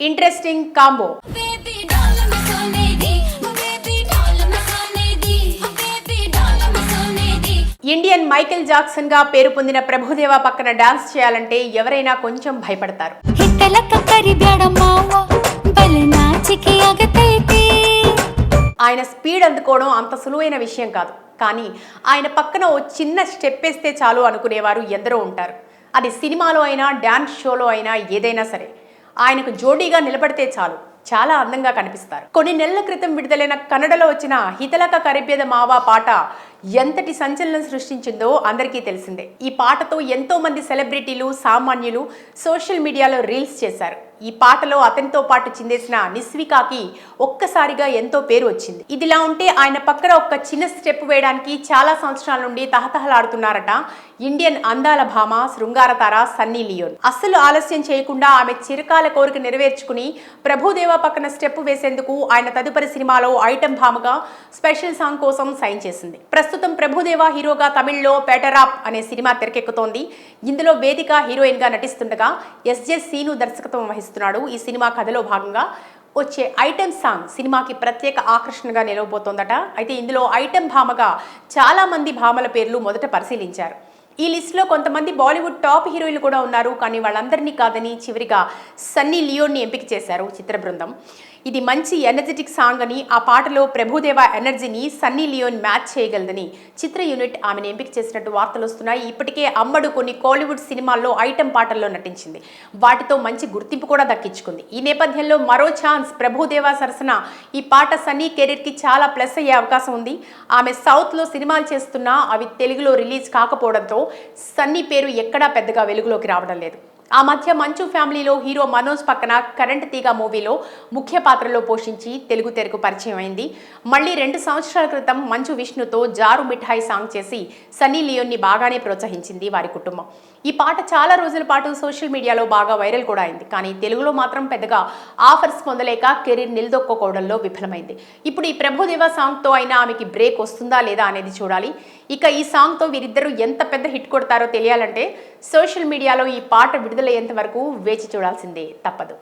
Interesting combo Indian Michael జాక్సన్గా పేరు పొందిన ప్రభుదేవా పక్కన డాన్స్ చేయాలంటే ఎవరైనా కొంచెం భయపడతారు. ఆయన స్పీడ్ అందుకోవడం అంత సులువైన విషయం కాదు. కానీ ఆయన పక్కన ఓ చిన్న స్టెప్ వేస్తే చాలు అనుకునేవారు ఎందరో ఉంటారు. అది సినిమాలో అయినా డ్యాన్స్ షోలో అయినా ఏదైనా సరే. ఆయనకు జోడీగా నిలబడితే చాలు. చాలా అందంగా కనిపిస్తారు. కొన్ని నెలల క్రితం విడుదలైన కన్నడలో వచ్చిన హితలక కరిపేద మావా పాట ఎంతటి సంచలనం సృష్టించిందో అందరికీ తెలిసిందే. ఈ పాటతో ఎంతో మంది సెలబ్రిటీలు సామాన్యులు సోషల్ మీడియాలో రీల్స్ చేశారు. ఈ పాటలో అతనితో పాటు చిందేసిన నిస్వికాకి ఒక్కసారిగా ఎంతో పేరు వచ్చింది. ఇదిలా ఉంటే ఆయన పక్కన ఒక్క చిన్న స్టెప్ వేయడానికి చాలా సంవత్సరాల నుండి తహతహలాడుతున్నారట ఇండియన్ అందాల భామ శృంగారతార సన్నీ లియోన్. అస్సలు ఆలస్యం చేయకుండా ఆమె చిరకాల కోరిక నెరవేర్చుకుని ప్రభుదేవా పక్కన స్టెప్ వేసేందుకు ఆయన తదుపరి సినిమాలో ఐటెం భామగా స్పెషల్ సాంగ్ కోసం సైన్ చేసింది. ప్రస్తుతం ప్రభుదేవా హీరోగా తమిళ్ళో పేటరాప్ అనే సినిమా తెరకెక్కుతోంది. ఇందులో వేదిక హీరోయిన్గా నటిస్తుండగా ఎస్జే సీను దర్శకత్వం వహిస్తుంది. వహిస్తున్నాడు ఈ సినిమా కథలో భాగంగా వచ్చే ఐటెం సాంగ్ సినిమాకి ప్రత్యేక ఆకర్షణగా నిలవబోతోందట. అయితే ఇందులో ఐటెం భామగా చాలా మంది భామల పేర్లు మొదట పరిశీలించారు. ఈ లిస్టులో కొంతమంది బాలీవుడ్ టాప్ హీరోయిన్లు కూడా ఉన్నారు కానీ వాళ్ళందరినీ కాదని చివరిగా సన్నీ లియోన్ని ఎంపిక చేశారు చిత్ర బృందం. ఇది మంచి ఎనర్జెటిక్ సాంగ్ అని ఆ పాటలో ప్రభుదేవ ఎనర్జీని సన్నీ లియోన్ మ్యాచ్ చేయగలదని చిత్ర యూనిట్ ఆమెను ఎంపిక చేసినట్టు వార్తలు వస్తున్నాయి. ఇప్పటికే అమ్మడు కొన్ని కోలీవుడ్ సినిమాల్లో ఐటెం పాటల్లో నటించింది. వాటితో మంచి గుర్తింపు కూడా దక్కించుకుంది. ఈ నేపథ్యంలో మరో ఛాన్స్ ప్రభుదేవ సరసన. ఈ పాట సన్నీ కెరీర్కి చాలా ప్లస్ అయ్యే అవకాశం ఉంది. ఆమె సౌత్లో సినిమాలు చేస్తున్నా అవి తెలుగులో రిలీజ్ కాకపోవడంతో సన్నీ పేరు ఎక్కడా పెద్దగా వెలుగులోకి రావడం లేదు. ఆ మధ్య మంచు ఫ్యామిలీలో హీరో మనోజ్ పక్కన కరెంట్ తీగ మూవీలో ముఖ్య పాత్రలో పోషించి తెలుగు తెరకు పరిచయం అయింది. మళ్ళీ రెండు సంవత్సరాల క్రితం మంచు విష్ణుతో జారు మిఠాయి సాంగ్ చేసి సన్నీ లియోన్ని బాగానే ప్రోత్సహించింది వారి కుటుంబం. ఈ పాట చాలా రోజుల పాటు సోషల్ మీడియాలో బాగా వైరల్ కూడా అయింది. కానీ తెలుగులో మాత్రం పెద్దగా ఆఫర్స్ పొందలేక కెరీర్ నిలదొక్కుకోవడంలో విఫలమైంది. ఇప్పుడు ఈ ప్రభుదేవ సాంగ్తో అయినా ఆమెకి బ్రేక్ వస్తుందా లేదా అనేది చూడాలి. ఇక ఈ సాంగ్తో వీరిద్దరూ ఎంత పెద్ద హిట్ కొడతారో తెలియాలంటే సోషల్ మీడియాలో ఈ పాట విడుదలయ్యేంత వరకు వేచి చూడాల్సిందే తప్పదు.